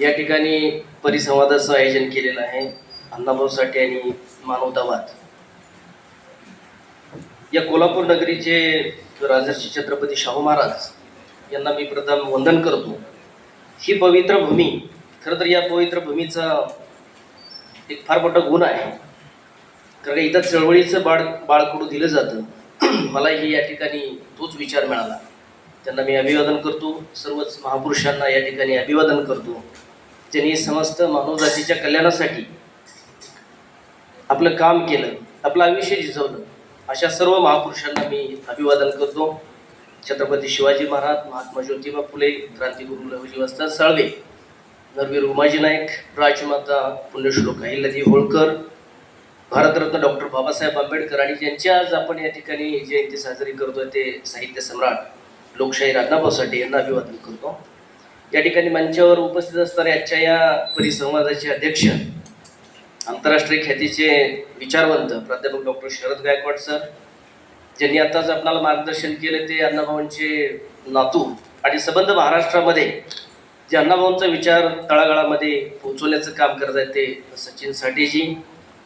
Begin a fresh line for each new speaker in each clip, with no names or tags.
या ठिकाणी परिसंवादाचं आयोजन केलेलं आहे. अण्णाभाऊ साठे आणि मानवतावाद. या कोल्हापूर नगरीचे राजर्षी छत्रपती शाहू महाराज यांना मी प्रथम वंदन करतो. ही पवित्र भूमी खरं तर या पवित्र भूमीचा एक फार मोठा गुण आहे. कारण इथं चळवळीचं बाळ बाळकडू दिलं जातं. मलाही या ठिकाणी तोच विचार मिळाला. त्यांना मी अभिवादन करतो. सर्वच महापुरुषांना या ठिकाणी अभिवादन करतो. त्यांनी समस्त मानवजातीच्या कल्याणासाठी आपलं काम केलं आपलं आयुष्य झिजवलं अशा सर्व महापुरुषांना मी अभिवादन करतो. छत्रपती शिवाजी महाराज महात्मा ज्योतिबा फुले क्रांतिगुरू लहुजी वस्ताद साळवे नरवीर उमाजी नाईक राजमाता पुण्यश्लोक अहिल्यादेवी होळकर भारतरत्न डॉक्टर बाबासाहेब आंबेडकर आणि ज्यांची आज आपण या ठिकाणी जयंती साजरी करतोय ते साहित्य सम्राट लोकशाही राजनाभाऊ साठे यांना अभिवादन करतो. या ठिकाणी मंचावर उपस्थित असणाऱ्या आजच्या या परिसंवादाचे अध्यक्ष आंतरराष्ट्रीय ख्यातीचे विचारवंत प्राध्यापक डॉक्टर शरद गायकवाड सर ज्यांनी आताच आपणाला मार्गदर्शन केले ते अण्णाभाऊंचे नातू आणि सबंध महाराष्ट्रामध्ये जे अण्णाभाऊंचा विचार तळागाळामध्ये पोहोचवण्याचं काम करत आहेत ते सचिन साठेजी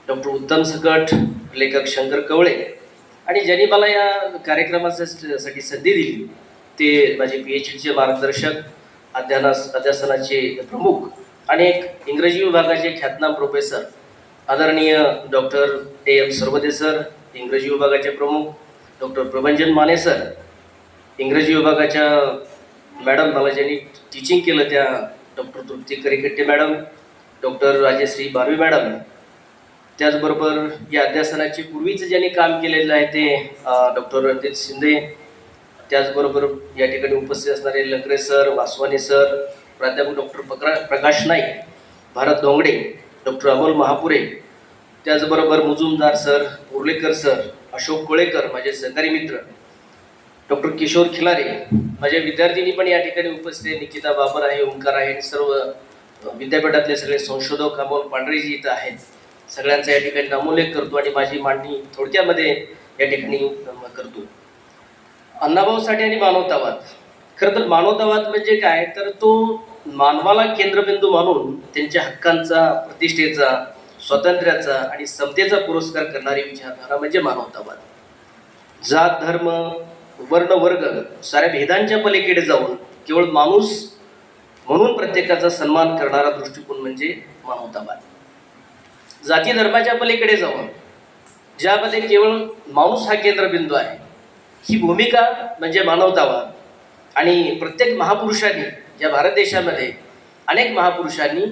डॉक्टर उत्तम सकट लेखक शंकर कवळे. आणि ज्यांनी मला या कार्यक्रमाच्या साठी संधी दिली ते माझे पी एच डीचे मार्गदर्शक अध्यानास अध्यासनाचे प्रमुख आणि एक इंग्रजी विभागाचे ख्यातनाम प्रोफेसर आदरणीय doctor A M Sarvade sir इंग्रजी विभागाचे प्रमुख डॉक्टर प्रभंजन माने सर इंग्रजी विभागाच्या मॅडम मला ज्यांनी टीचिंग केलं त्या doctor Trupti Karikatte madam doctor Rajeshri Barvi madam त्याचबरोबर या अध्यासनाची पूर्वीचं ज्यांनी काम केलेलं आहे ते डॉक्टर रणजित शिंदे त्याचबरोबर या ठिकाणी उपस्थित असणारे लकरे सर वासवानी सर प्राध्यापक डॉक्टर प्रका प्रकाश नाईक भारत धोंगडे डॉक्टर अमोल महापुरे त्याचबरोबर मुजुमदार सर उर्लेकर सर अशोक कोळेकर माझे सहकारी मित्र डॉक्टर किशोर खिलारे माझ्या विद्यार्थिनी पण या ठिकाणी उपस्थित आहे. निकिता बाबर आहे ओंकार आहे सर्व विद्यापीठातले सगळे संशोधक अमोल पांढरेजी इथं आहेत. सगळ्यांचा या ठिकाणी नामोल्लेख करतो आणि माझी मांडणी थोडक्यामध्ये या ठिकाणी करतो. अण्णाभाऊ साठे आणि मानवतावाद. खरं तर मानवतावाद म्हणजे काय? तर तो मानवाला केंद्रबिंदू मानून त्यांच्या हक्कांचा प्रतिष्ठेचा स्वातंत्र्याचा आणि समतेचा पुरस्कार करणारी विचारधारा म्हणजे मानवतावाद. जात धर्म वर्ण वर्ग साऱ्या भेदांच्या पलीकडे जाऊन केवळ माणूस म्हणून प्रत्येकाचा सन्मान करणारा दृष्टिकोन म्हणजे मानवतावाद. जाती धर्माच्या पलीकडे जाऊन ज्यामध्ये केवळ माणूस हा केंद्रबिंदू आहे ही भूमिका म्हणजे मानवतावाद. आणि प्रत्येक महापुरुषांनी या भारत देशामध्ये अनेक महापुरुषांनी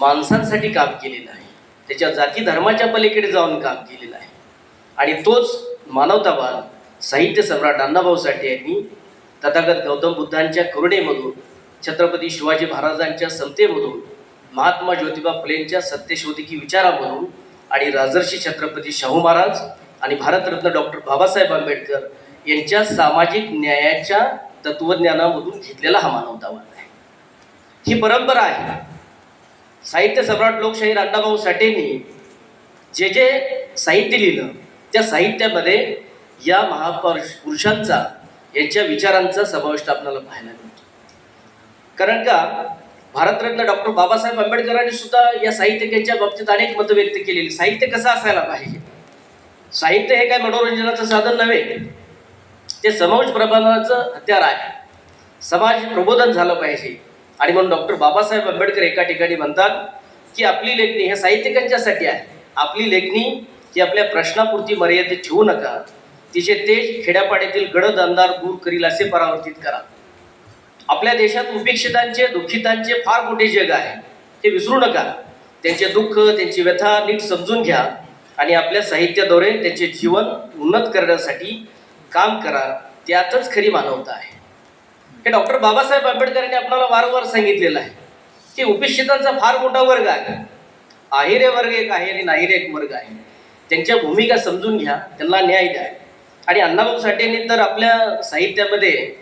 माणसांसाठी काम केलेलं आहे. त्याच्या जाती धर्माच्या पलीकडे जाऊन काम केलेलं आहे. आणि तोच मानवतावाद साहित्य सम्राट अण्णाभाऊ साठे यांनी तथागत गौतम बुद्धांच्या करुणेमधून छत्रपती शिवाजी महाराजांच्या समतेमधून महात्मा ज्योतिबा फुलेंच्या सत्यशोधिकी विचारामधून आणि राजर्षी छत्रपती शाहू महाराज आणि भारतरत्न डॉक्टर बाबासाहेब आंबेडकर यांच्या सामाजिक न्यायाच्या तत्वज्ञानामधून घेतलेला हा मानवतावाद आहे. ही परंपरा आहे. साहित्य सम्राट लोकशाही अण्णाभाऊ साठेंनी जे जे साहित्य लिहिलं त्या साहित्यामध्ये या महापुरुष पुरुषांचा यांच्या विचारांचा समावेश आपल्याला पाहायला मिळतो. कारण का भारतरत्न डॉक्टर बाबासाहेब आंबेडकरांनी सुद्धा या साहित्यिकांच्या बाबतीत अनेक मतं व्यक्त केलेली. साहित्य कसं असायला पाहिजे? साहित्य हे काय मनोरंजनाचं साधन नव्हे. ते समाज प्रबोधनाचं हत्यार आहे. समाज प्रबोधन झालं पाहिजे. आणि म्हणून डॉक्टर बाबासाहेब आंबेडकर एका ठिकाणी म्हणतात की आपली लेखणी हे साहित्यिकांच्यासाठी आहे. आपली लेखणी ही आपल्या प्रश्नापुरती मर्यादित ठेवू नका. तिचे तेज खेड्यापाड्यातील गडद अंधार दूर करील असे परावर्तित करा. आपल्या देशात उपेक्षितांचे दुःखितांचे फार मोठे जग आहे. ते विसरू नका. त्यांचे दुःख त्यांची व्यथा नीट समजून घ्या. आणि आपल्या साहित्याद्वारे त्यांचे जीवन उन्नत करण्यासाठी काम करा त्यातच खरी मानवता आहे. हे डॉक्टर बाबासाहेब आंबेडकरांनी आपल्याला वारंवार सांगितलेलं आहे. की उपेक्षितांचा फार मोठा वर्ग आहे. आहेरे वर्ग एक आहे आणि नाहिरे एक वर्ग आहे. त्यांच्या भूमिका समजून घ्या त्यांना न्याय द्या. आणि अण्णाभाऊ साठेंनी तर आपल्या साहित्यामध्ये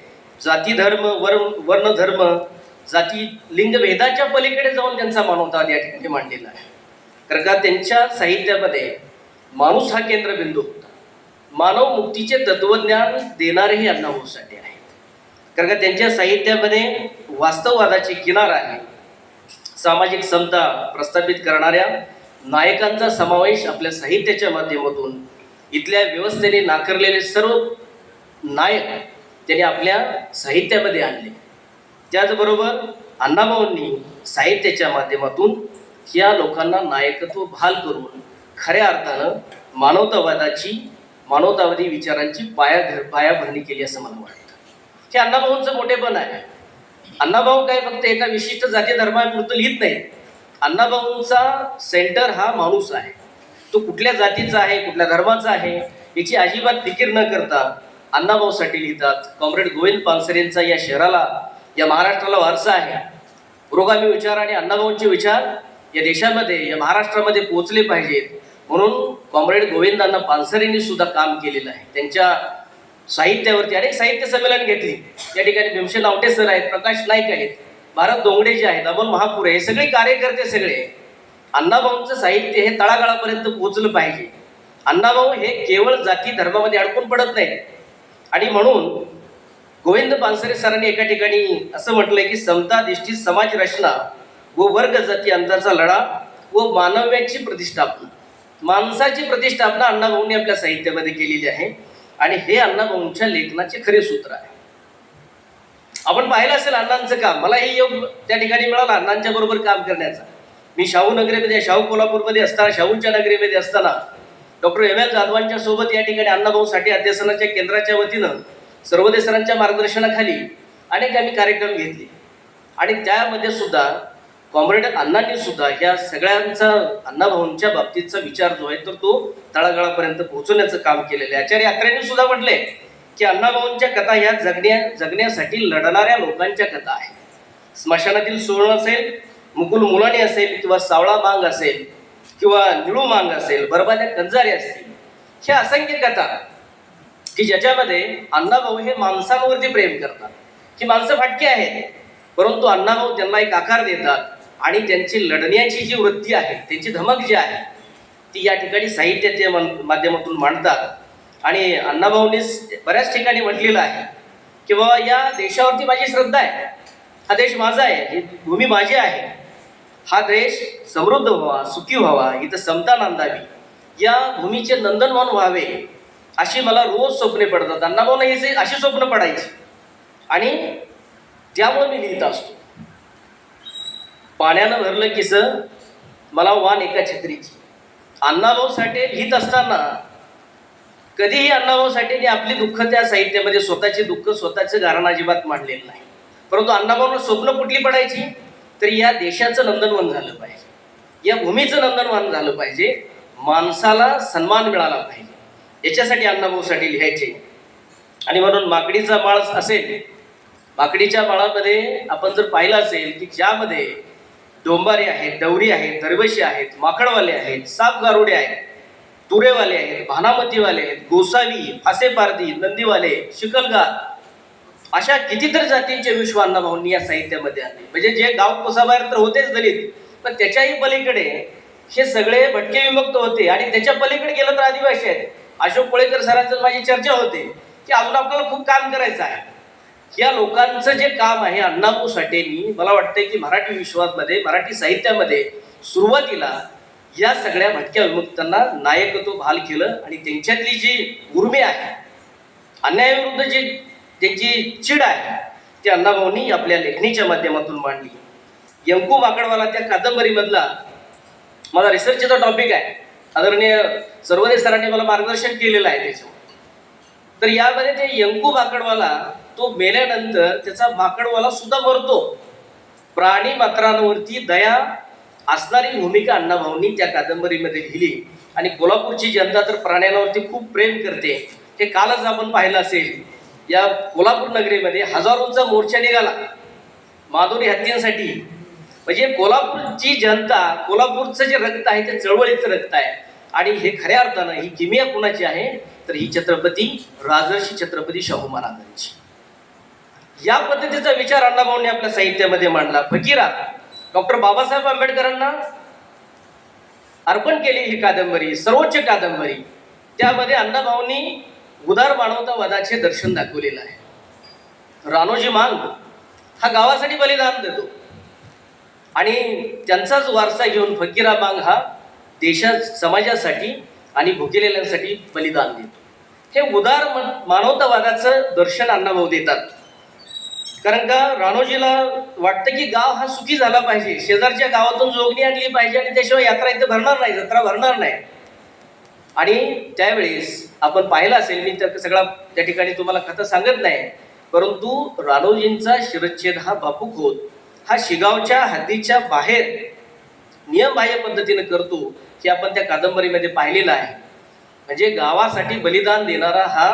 जाती धर्म वर्ण वर्ण धर्म जाती लिंगभेदाच्या पलीकडे जाऊन त्यांचा मानवतावाद या ठिकाणी मांडलेला आहे. कारण का त्यांच्या साहित्यामध्ये माणूस हा केंद्रबिंदू. मानव मुक्तीचे तत्वज्ञान देणारे हे अण्णाभाऊ साठे आहेत. कारण का त्यांच्या साहित्यामध्ये वास्तववादाची किनार आहे. सामाजिक समता प्रस्थापित करणाऱ्या नायकांचा समावेश आपल्या साहित्याच्या माध्यमातून इथल्या व्यवस्थेने नाकारलेले सर्व नायक त्यांनी आपल्या साहित्यामध्ये आणले. त्याचबरोबर अण्णाभाऊंनी साहित्याच्या माध्यमातून या लोकांना नायकत्व भाल करून खऱ्या अर्थानं मानवतावादाची मानवतावादी विचारांची पाया पायाभरणी केली असं मला वाटतं. हे अण्णाभाऊंचं मोठेपण आहे. अण्णाभाऊ काय फक्त एका विशिष्ट जाती धर्मापुरतं लिहित नाही. अण्णाभाऊंचा सेंटर हा माणूस आहे. तो कुठल्या जातीचा आहे कुठल्या धर्माचा आहे याची अजिबात फिकीर न करता अण्णाभाऊसाठी लिहितात. कॉम्रेड गोविंद पानसरेंचा या शहराला या महाराष्ट्राला वारसा आहे. पुरोगामी विचार आणि अण्णाभाऊंचे विचार या देशामध्ये या महाराष्ट्रामध्ये पोहोचले पाहिजेत. म्हणून कॉम्रेड गोविंदांना पानसरेंनी सुद्धा काम केलेलं आहे. त्यांच्या साहित्यावरती अनेक साहित्य संमेलन घेतली. त्या ठिकाणी भीमसेन आवटे सर आहेत प्रकाश नाईक आहेत भारत दोंगडे जे आहेत अमोल महापुरे हे सगळे कार्यकर्ते सगळे अण्णाभाऊंचं साहित्य हे तळागाळापर्यंत पोहोचलं पाहिजे. अण्णाभाऊ हे केवळ जाती धर्मामध्ये अडकून पडत नाहीत. आणि म्हणून गोविंद पानसरे सरांनी एका ठिकाणी असं म्हटलंय की समता दिष्टी समाज रचना व वर्ग जाती अंतरचा लढा व मानव्याची प्रतिष्ठापना. माणसाची प्रतिष्ठापना अण्णाभाऊंनी आपल्या साहित्यामध्ये केलेली आहे. आणि हे अण्णाभाऊंच्या लेखनाचे खरे सूत्र आहे. आपण पाहिलं असेल अण्णांचं काम. मला हे योग त्या ठिकाणी मिळाला अण्णांच्या बरोबर काम करण्याचा. मी शाहू नगरीमध्ये शाहू कोल्हापूरमध्ये असताना शाहूंच्या नगरीमध्ये असताना डॉक्टर एम एल जाधवांच्या सोबत या ठिकाणी अण्णाभाऊ साठे अध्यासनाच्या केंद्राच्या वतीनं सर्वदेसरांच्या मार्गदर्शनाखाली अनेक आम्ही कार्यक्रम घेतले. आणि त्यामध्ये सुद्धा कॉम्रेड अण्णांनी सुद्धा ह्या सगळ्यांचा अण्णाभाऊंच्या बाबतीतचा विचार जो आहे तर तो तळागाळापर्यंत पोहोचवण्याचं काम केलेलं आहे. आचार्य अत्र्यांनी सुद्धा म्हटले की अण्णाभाऊंच्या कथा ह्या जगण्या जगण्यासाठी लढणाऱ्या लोकांच्या कथा आहेत. स्मशानातील सुवर्ण असेल मुकुल मुलानी असेल किंवा सावळा मांग असेल किंवा निळू मांग असेल बरबाद्या कंजारे असतील. ह्या असंख्य कथा की ज्याच्यामध्ये अण्णाभाऊ हे माणसांवरती प्रेम करतात. ही माणसं फाटकी आहेत परंतु अण्णाभाऊ त्यांना एक आकार देतात. आणि त्यांची लढण्याची जी वृत्ती आहे त्यांची धमक जी आहे ती या ठिकाणी साहित्याच्या माध्यमातून मांडतात. आणि अण्णाभाऊंनी बऱ्याच ठिकाणी म्हटलेलं आहे की बाबा या देशावरती माझी श्रद्धा आहे. हा देश माझा आहे. ही भूमी माझी आहे. हा देश समृद्ध व्हावा सुखी व्हावा इथं समता नांदावी. या भूमीचे नंदनवन व्हावे अशी मला रोज स्वप्ने पडतात. अण्णाभाऊला ही अशी स्वप्न पडायची. आणि त्यामुळे मी लिहित असतो. पाण्यानं भरलं किस मला वान एका छत्रीची. अण्णाभाऊ साठे लिहित असताना कधीही अण्णाभाऊ साठेने आपली दुःख त्या साहित्यामध्ये स्वतःचे दुःख स्वतःचं गारण अजिबात मांडलेलं नाही. परंतु अण्णाभाऊंना स्वप्न कुठली पडायची? तर या देशाचं नंदनवन झालं पाहिजे. या भूमीचं नंदनवन झालं पाहिजे. माणसाला सन्मान मिळाला पाहिजे. याच्यासाठी अण्णाभाऊसाठी लिहायचे. आणि म्हणून माकडीचा माळ असेल माकडीच्या माळामध्ये आपण जर पाहिलं असेल की ज्यामध्ये डोंबारी आहेत डवरी आहेत दरवेशी आहेत माकडवाले आहेत साप गारुडे आहेत तुरेवाले आहेत भानामतीवाले आहेत गोसावी फासेपारदी नंदीवाले शिकलगार. अशा कितीतरी जातींचे विश्व अण्णाभाऊंनी या साहित्यामध्ये आणले. म्हणजे जे गाव कोसाबाहेर तर होतेच दलित पण त्याच्याही पलीकडे हे सगळे भटके विमुक्त होते आणि त्याच्या पलीकडे गेलं तर आदिवासी आहेत. अशोक कोळेकर सरांचं माझी चर्चा होते की अजून आपल्याला खूप काम करायचं आहे. या लोकांचं जे काम आहे अण्णाभाऊ साठेंनी मला वाटतं की मराठी विश्वामध्ये मराठी साहित्यामध्ये सुरुवातीला या सगळ्या भटक्या विमुक्तांना नायकत्व भाल केलं आणि त्यांच्यातली जी उर्मी आहे अन्यायाविरुद्ध जी त्यांची चिड आहे ती अण्णाभाऊंनी आपल्या लेखणीच्या माध्यमातून मांडली. यंकू माकडवाला त्या कादंबरीमधला माझा रिसर्चचा टॉपिक आहे. आदरणीय सर्वदे सरांनी मला मार्गदर्शन केलेलं आहे त्याच्यावर. तर यामध्ये ते यंकू माकडवाला तो मेल्यानंतर त्याचा माकडवाला सुद्धा मरतो. प्राणी मात्रांवरती दया असणारी भूमिका अण्णाभाऊंनी त्या कादंबरीमध्ये लिहिली. आणि कोल्हापूरची जनता तर प्राण्यांवरती खूप प्रेम करते. हे कालच आपण पाहिलं असेल. या कोल्हापूर नगरीमध्ये हजारोंचा मोर्चा निघाला. माधुरी हत्तींसाठी म्हणजे कोल्हापूरची जनता कोल्हापूरचं जे रक्त आहे ते चळवळीचं रक्त आहे. आणि हे खऱ्या अर्थानं ही किमिया कुणाची आहे? तर ही छत्रपती राजर्षी छत्रपती शाहू महाराजांची. या पद्धतीचा विचार अण्णाभाऊंनी आपल्या साहित्यामध्ये मांडला. फकीरा डॉक्टर बाबासाहेब आंबेडकरांना अर्पण केली ही कादंबरी सर्वोच्च कादंबरी. त्यामध्ये अण्णाभाऊंनी उदार मानवतावादाचे दर्शन दाखवलेलं आहे. रानोजी मांग हा गावासाठी बलिदान देतो. आणि त्यांचाच वारसा घेऊन फकीरा मांग हा देशा समाजासाठी आणि भुकेलेल्यांसाठी बलिदान देतो. हे उदार मानवतावादाचं दर्शन अण्णाभाऊ देतात. कारण का राणोजीला वाटतं की गाव हा सुखी झाला पाहिजे. शेजारच्या गावातून जोगणी आणली पाहिजे आणि त्याशिवाय यात्रा इथं भरणार नाही जत्रा भरणार नाही. आणि त्यावेळेस आपण पाहिलं असेल मी त्या सगळा त्या ठिकाणी तुम्हाला कथा सांगत नाही परंतु राणोजींचा शिरच्छेद हा बापू होत. हा शिगावच्या हद्दीच्या बाहेर नियमबाह्य पद्धतीनं करतो हे आपण त्या कादंबरीमध्ये पाहिलेलं आहे. म्हणजे गावासाठी बलिदान देणारा हा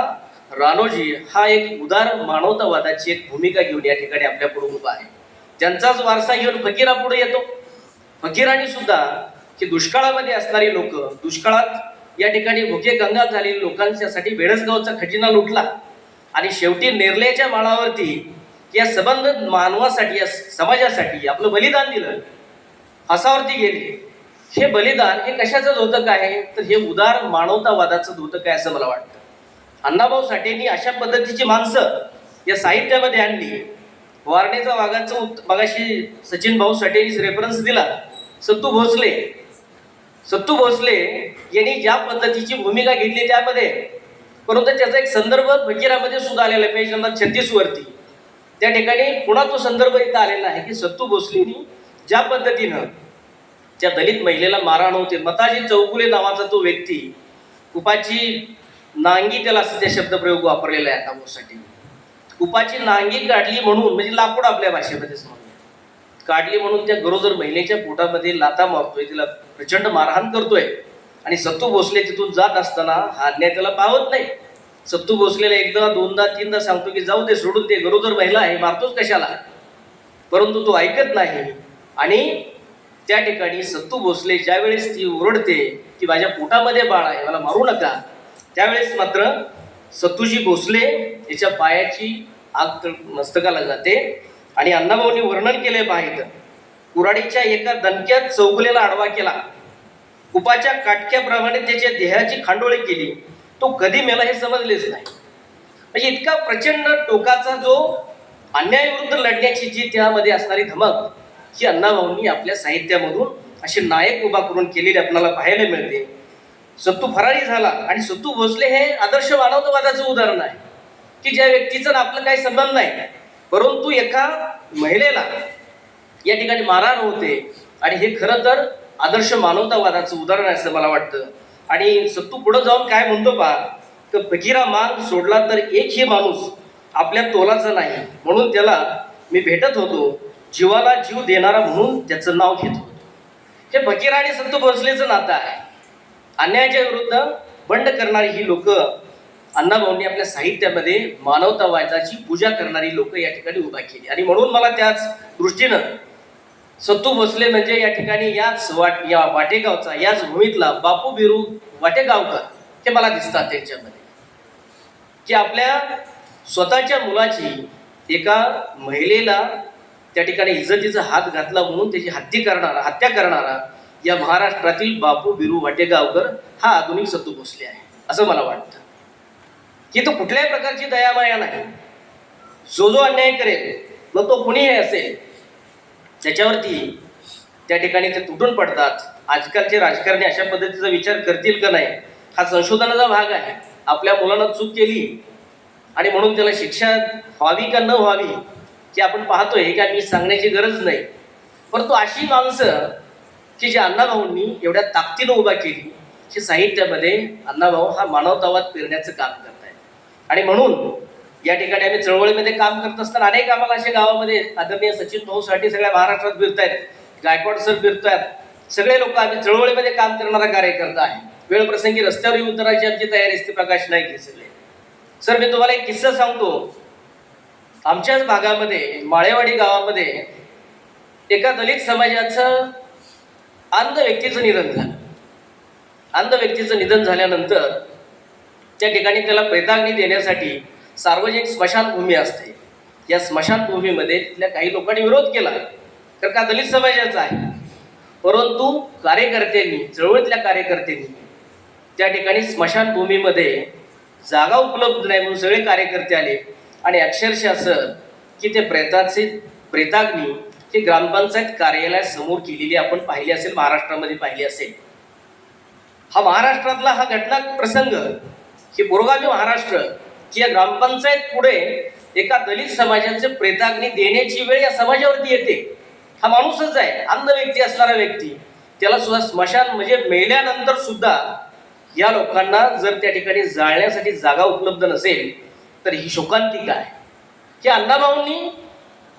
रानोजी हा एक उदार मानवतावादाची एक भूमिका घेऊन या ठिकाणी आपल्या पुढे उभा आहे. त्यांचाच वारसा घेऊन फकीरा पुढे येतो. फकीरांनी सुद्धा की दुष्काळामध्ये असणारी लोक दुष्काळात या ठिकाणी भुके कंगाल झालेली लोकांच्यासाठी वेळसगावचा खजिना लुटला. आणि शेवटी नेरल्याच्या माळावरती या संबंध मानवासाठी या समाजासाठी आपलं बलिदान दिलं. फासावरती गेले. हे बलिदान हे कशाचं द्योतक आहे तर हे उदार मानवतावादाचं द्योतक आहे असं मला वाटतं. अण्णाभाऊ साठेंनी अशा पद्धतीची माणसं या साहित्यामध्ये आणली. वारणेचा वाघाचं उत् मगाशी सचिन भाऊ साठेंनी रेफरन्स दिला. सत्तू भोसले. सत्तू भोसले यांनी ज्या पद्धतीची भूमिका घेतली त्यामध्ये परंतु त्याचा एक संदर्भ फकीरामध्ये सुद्धा आलेला आहे पेज नंबर छत्तीसवरती त्या ठिकाणी पुन्हा तो संदर्भ इथं आलेला आहे की सत्तू भोसलेनी ज्या पद्धतीनं त्या दलित महिलेला मारहाण होते. मताजी चौगुले नावाचा तो व्यक्ती कुपाची नांगी त्याला त्या शब्दप्रयोग वापरलेला आहे नामोसाठी उपाची नांगी काढली म्हणून म्हणजे लाकूड आपल्या भाषेमध्येच म्हणून काढली म्हणून त्या गरोदर महिलेच्या पोटामध्ये लाता मारतोय तिला प्रचंड मारहाण करतोय. आणि सत्तू भोसले तिथून जात असताना हा अन्याय त्याला पावत नाही. सत्तू भोसलेला एकदा दोनदा तीनदा सांगतो की जाऊ दे सोडून दे गरोदर महिला आहे मारतोच कशाला? परंतु तो ऐकत नाही. आणि त्या ठिकाणी सत्तू भोसले ज्यावेळेस ती ओरडते की माझ्या पोटामध्ये बाळ आहे मला मारू नका. त्यावेळेस मात्र सतुजी भोसले याच्या पायाची आग मस्तकाला जाते. आणि अण्णाभाऊंनी वर्णन केले पाहिजे कुराडीच्या एका दणक्यात चौकलेला आडवा केला. कुपाच्या काटक्याप्रमाणे त्याच्या देहाची खांडोळी केली. तो कधी मेला हे समजलेच नाही. म्हणजे इतका प्रचंड टोकाचा जो अन्यायाविरुद्ध लढण्याची जी त्यामध्ये असणारी धमक ही अण्णाभाऊंनी आपल्या साहित्यामधून असे नायक उभा करून केलेली आपल्याला पाहायला मिळते. सत्तू फरारी झाला आणि सत्तू भोसले हे आदर्श मानवतावादाचं उदाहरण आहे. की ज्या व्यक्तीचं आपलं काही संबंध नाही परंतु एका महिलेला या ठिकाणी मारहाण होते. आणि हे खरं तर आदर्श मानवतावादाचं उदाहरण आहे असं मला वाटतं. आणि सत्तू पुढं जाऊन काय म्हणतो पा तर फकीरा मार्ग सोडला तर एकही माणूस आपल्या तोलाचा नाही. म्हणून त्याला मी भेटत होतो जीवाला जीव देणारा म्हणून त्याचं नाव घेत होतो. हे फकीरा आणि सत्तू भोसलेचं नातं आहे. अन्यायाच्या विरुद्ध बंड करणारी ही लोक अण्णाभाऊंनी आपल्या साहित्यामध्ये मानवतावादाची पूजा करणारी लोक या ठिकाणी उभा केली. आणि म्हणून मला त्याच दृष्टीनं सत्तू भोसले म्हणजे या ठिकाणी याच वाट या वाटेगावचा याच भूमीतला बापू बिरू वाटेगावकर हे मला दिसतात त्यांच्यामध्ये. की आपल्या स्वतःच्या मुलाची एका महिलेला त्या ठिकाणी इज्जतीचा हात घातला म्हणून त्याची हत्या करणारा हत्या करणारा या महाराष्ट्रातील बापू बिरू वाटेगावकर हा आधुनिक सत्तू भोसले आहे असं मला वाटतं. की तो कुठल्याही प्रकारची दयामाया नाही. जो जो अन्याय करेल मग तो कुणीही असेल त्याच्यावरती त्या ठिकाणी ते तुटून पडतात. आजकालचे राजकारणी अशा पद्धतीचा विचार करतील का नाही हा संशोधनाचा भाग आहे. आपल्या मुलांना चूक केली आणि म्हणून त्याला शिक्षा व्हावी का न व्हावी की आपण पाहतोय हे काय मी सांगण्याची गरज नाही. परंतु अशी माणसं की जी अण्णाभाऊंनी एवढ्या ताकदीनं उभा केली की साहित्यामध्ये अण्णाभाऊ हा मानवतावाद पेरण्याचं काम करत आहे आणि म्हणून या ठिकाणी आम्ही चळवळीमध्ये काम करत असताना अनेक आम्हाला असे गावामध्ये आदरणीय सचिन भाऊ साठी सगळ्या महाराष्ट्रात फिरतायत गायकवाड सर फिरतायत. सगळे लोक आम्ही चळवळीमध्ये काम करणारा कार्यकर्ता आहे. वेळ प्रसंगी रस्त्यावर येऊन उतरायची आमची तयारी असते प्रकाश नाईक हे सगळे. सर मी तुम्हाला एक किस्सा सांगतो. आमच्याच भागामध्ये माळेवाडी गावामध्ये एका दलित समाजाचं अंध व्यक्तीचं निधन झालं. अंध व्यक्तीचं निधन झाल्यानंतर त्या ठिकाणी त्याला प्रेताग्नी देण्यासाठी सार्वजनिक स्मशानभूमी असते. या स्मशानभूमीमध्ये तिथल्या काही लोकांनी विरोध केला. तर का दलित समाजाचा आहे? परंतु कार्यकर्त्यांनी चळवळीतल्या कार्यकर्त्यांनी त्या ठिकाणी स्मशानभूमीमध्ये जागा उपलब्ध नाही म्हणून सगळे कार्यकर्ते आले. आणि अक्षरशः असं की ते प्रेताचे प्रेताग्नी ती ग्रामपंचायत कार्यालयासमोर केलेली आपण पाहिली असेल महाराष्ट्रामध्ये पाहिली असेल. हा महाराष्ट्रातला हा घटना प्रसंग ही बोरगावी महाराष्ट्र की या ग्रामपंचायत पुढे एका दलित समाजाचे प्रेताग्नी देण्याची वेळ या समाजावरती येते. हा माणूसच आहे अंध व्यक्ती असणारा व्यक्ती. त्याला सुद्धा स्मशान म्हणजे मेल्यानंतर सुद्धा या लोकांना जर त्या ठिकाणी जाळण्यासाठी जागा उपलब्ध नसेल तर ही शोकांतिका आहे. की अण्णाभाऊंनी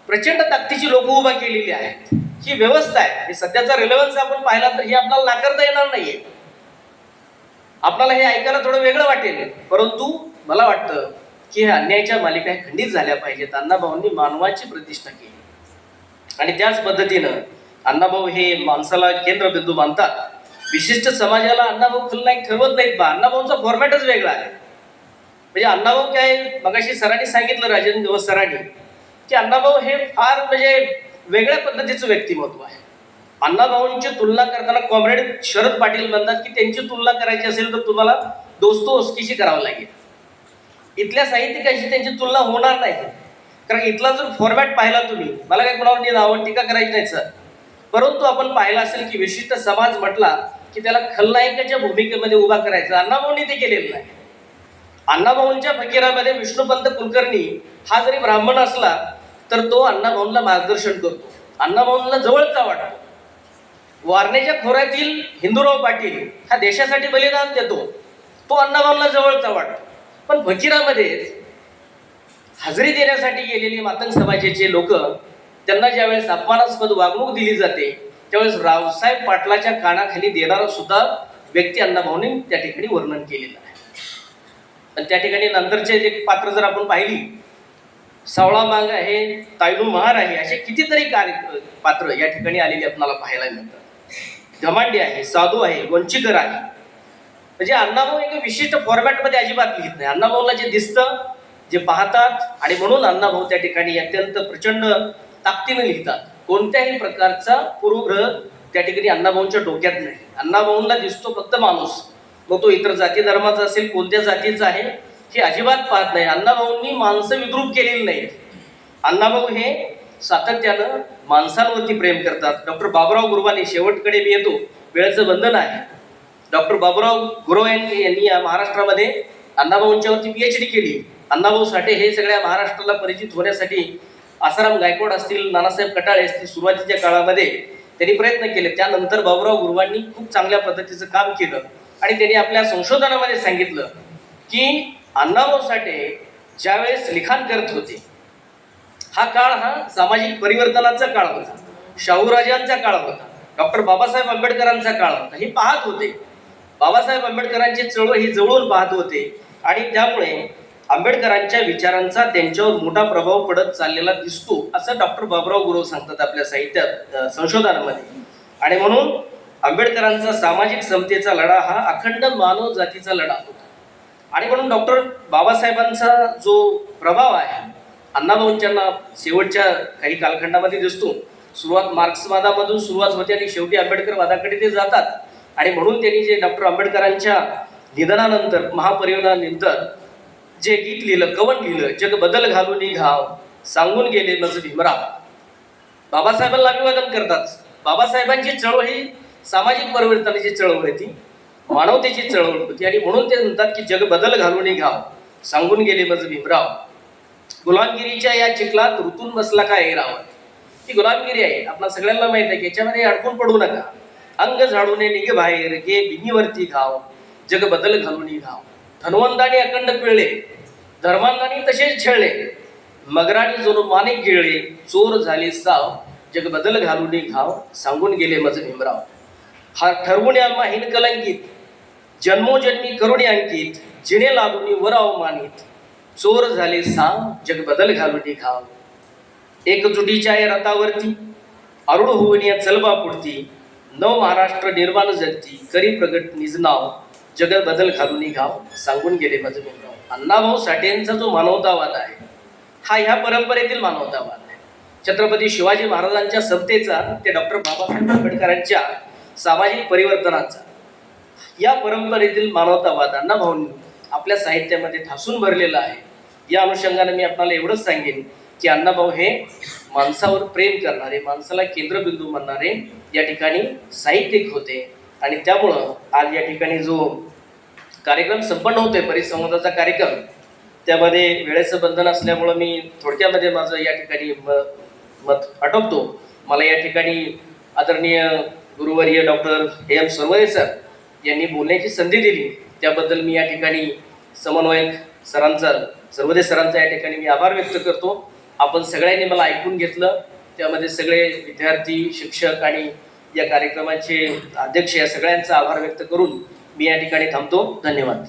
प्रचंड ताकदीची लोक उभा केलेली आहेत. ही व्यवस्था आहे. सध्याचा रिलेव्हन्स आपण पाहिला तर हे आपल्याला नाकारता येणार नाहीये. आपल्याला हे ऐकायला थोडं वेगळं वाटेल. परंतु मला वाटतं की हे अन्यायाच्या मालिका खंडित झाल्या पाहिजेत. अण्णाभाऊंनी मानवाची प्रतिष्ठा केली. आणि त्याच पद्धतीनं अण्णाभाऊ हे माणसाला केंद्रबिंदू मानतात. विशिष्ट समाजाला अण्णाभाऊ खलनायक ठरवत नाहीत. बा अण्णाभाऊंचा फॉर्मॅटच वेगळा आहे. म्हणजे अण्णाभाऊ काय मगाशी सरांनी सांगितलं राजेंद्र सरांनी की अण्णाभाऊ हे फार म्हणजे वेगळ्या पद्धतीचं व्यक्तिमत्व आहे. अण्णाभाऊंची तुलना करताना कॉम्रेड शरद पाटील म्हणतात की त्यांची तुलना करायची असेल तर तुम्हाला दोस्तो ओसकीशी करावं लागेल. इथल्या साहित्यिकांशी त्यांची तुलना होणार नाही. कारण इथला जर फॉर्मॅट पाहिला तुम्ही मला काय कोणावर नावं टीका करायची नाही सर परंतु आपण पाहिलं असेल की विशिष्ट समाज म्हटला की त्याला खलनायकाच्या भूमिकेमध्ये उभा करायचा. अण्णाभाऊंनी ते केलेलं नाही. अण्णाभाऊंच्या फकीरामध्ये विष्णुपंत कुलकर्णी हा जरी ब्राह्मण असला तर तो अण्णाभाऊंना मार्गदर्शन करतो. अण्णाभाऊंना जवळचा वाटतो वारणेच्या खोऱ्यातील हिंदूराव पाटील हा देशासाठी बलिदान देतो. तो अण्णाभाऊंना जवळचा वाटतो पण फकीरामध्ये हजेरी देण्यासाठी गेलेली मातंग समाजाचे लोक त्यांना ज्यावेळेस अपमानास्पद वागणूक दिली जाते त्यावेळेस रावसाहेब पाटलाच्या कानाखाली देणारा सुद्धा व्यक्ती अण्णाभाऊने त्या ठिकाणी वर्णन केलेलं आहे. आणि त्या ठिकाणी नंतरचे जे पात्र जर आपण पाहिली सावळा मांग आहे तायलू महार आहे असे कितीतरी कार्य पात्र या ठिकाणी आलेली आपल्याला पाहायला मिळतात. धमांडी आहे साधू आहे वंचिकर आहे. म्हणजे अण्णाभाऊ एका विशिष्ट फॉर्मॅटमध्ये अजिबात लिहित नाही. अण्णाभाऊला जे दिसतं जे पाहतात आणि म्हणून अण्णाभाऊ त्या ठिकाणी अत्यंत प्रचंड ताकदीनं लिहितात. कोणत्याही प्रकारचा पूर्वग्रह त्या ठिकाणी अण्णाभाऊंच्या डोक्यात नाही. अण्णाभाऊंना दिसतो फक्त माणूस. मग तो इतर जाती धर्माचा असेल कोणत्या जातीचा आहे हे अजिबात पाहत नाही. अण्णाभाऊंनी माणसं विद्रूप केलेली नाहीत. अण्णाभाऊ हे सातत्यानं माणसांवरती प्रेम करतात. डॉक्टर बाबुराव गुरुवाने शेवटकडे मी येतो. वेळेचं बंधन आहे. डॉक्टर बाबुराव गुरव यांनी यांनी या महाराष्ट्रामध्ये अण्णाभाऊंच्यावरती पी एच डी केली. अण्णाभाऊ साठे हे सगळ्या महाराष्ट्राला परिचित होण्यासाठी आसाराम गायकवाड असतील नानासाहेब कटाळे असतील सुरुवातीच्या काळामध्ये त्यांनी प्रयत्न केले. त्यानंतर बाबुराव गुरुवांनी खूप चांगल्या पद्धतीचं काम केलं. आणि त्यांनी आपल्या संशोधनामध्ये सांगितलं की अण्णाभाऊ साठे ज्यावेळेस लिखाण करत होते हा काळ हा सामाजिक परिवर्तनाचा काळ होता. शाहूराजांचा काळ होता डॉक्टर बाबासाहेब आंबेडकरांचा काळ होता. हे पाहत होते. बाबासाहेब आंबेडकरांची चळवळ ही जवळून पाहत होते आणि त्यामुळे आंबेडकरांच्या विचारांचा त्यांच्यावर मोठा प्रभाव पडत चाललेला दिसतो असं डॉक्टर बाबराव गुरव सांगतात आपल्या साहित्यात संशोधनामध्ये. आणि म्हणून आंबेडकरांचा सामाजिक समतेचा लढा हा अखंड मानव जातीचा लढा होता. आणि म्हणून डॉक्टर बाबासाहेबांचा जो प्रभाव आहे अण्णाभाऊंच्यांना शेवटच्या काही कालखंडामध्ये दिसतो सुरुवात मार्क्सवादामधून सुरुवात होते आणि शेवटी आंबेडकरवादाकडे ते जातात. आणि म्हणून त्यांनी जे डॉक्टर आंबेडकरांच्या निधनानंतर महापरिवनानंतर जे गीत लिहिलं कवन लिहिलं जग बदल घालून घाव सांगून गेले मज भीमराव. बाबासाहेबांना अभिवादन करतात. बाबासाहेबांची चळवळ ही सामाजिक परिवर्तनाची चळवळ होती मानवतेची चळवळ होती आणि म्हणून ते म्हणतात की जग बदल घालून घाव सांगून गेले मज भीमराव. गुलामगिरीच्या या चिखलात ऋतून बसला का रावण? ही गुलामगिरी आहे. आपला सगळ्यांना माहीत आहे की याच्यामध्ये अडकून पडू नका. अंग झाडून निघे बाहेर गे बिनीवरती घाव. जग बदल घालून घाव धन्वंताने अखंड पिळले. धर्मांतानी तसेच छळले. मगराने जणू माने गिळले. चोर झाले साव. जग बदल घालून घाव सांगून गेले मज भीमराव. हा ठरवून आम्हा हिन कलंकित. जन्मोजन्मी करुणी अंकित जिने लागून वर अवमानित. चोर झाले सांग जग बदल घालून घाव. एकजुटीच्या या रथावरती अरुण होऊन या चलबा पुढती नव महाराष्ट्र निर्माण जगती करी प्रगट निज नाव जग बदल घालून घाव सांगून गेले माझं भीमराव अण्णाभाऊ साठेंचा जो मानवतावाद आहे हा ह्या परंपरेतील मानवतावाद आहे. छत्रपती शिवाजी महाराजांच्या सत्तेचा ते डॉक्टर बाबासाहेब आंबेडकरांच्या सामाजिक परिवर्तनाचा या परंपरेतील मानवतावाद अण्णाभाऊंनी आपल्या साहित्यामध्ये ठासून भरलेलं आहे. या अनुषंगाने मी आपल्याला एवढंच सांगेन की अण्णाभाऊ हे माणसावर प्रेम करणारे माणसाला केंद्रबिंदू म्हणणारे या ठिकाणी साहित्यिक होते. आणि त्यामुळं आज या ठिकाणी जो कार्यक्रम संपन्न होतोय परिसंवादाचा कार्यक्रम त्यामध्ये वेळेचं बंधन असल्यामुळं मी थोडक्यामध्ये माझं या ठिकाणी म मत आटोपतो. मला या ठिकाणी आदरणीय गुरुवर्य डॉक्टर एम सरवरे सर यांनी बोलण्याची संधी दिली. त्याबद्दल मी या ठिकाणी समन्वयक सरांचा सर्वदे सरांचा या ठिकाणी मी आभार व्यक्त करतो. आपण सगळ्यांनी मला ऐकून घेतलं. त्यामध्ये सगळे विद्यार्थी शिक्षक आणि या कार्यक्रमाचे अध्यक्ष या सगळ्यांचा आभार व्यक्त करून मी या ठिकाणी थांबतो. धन्यवाद.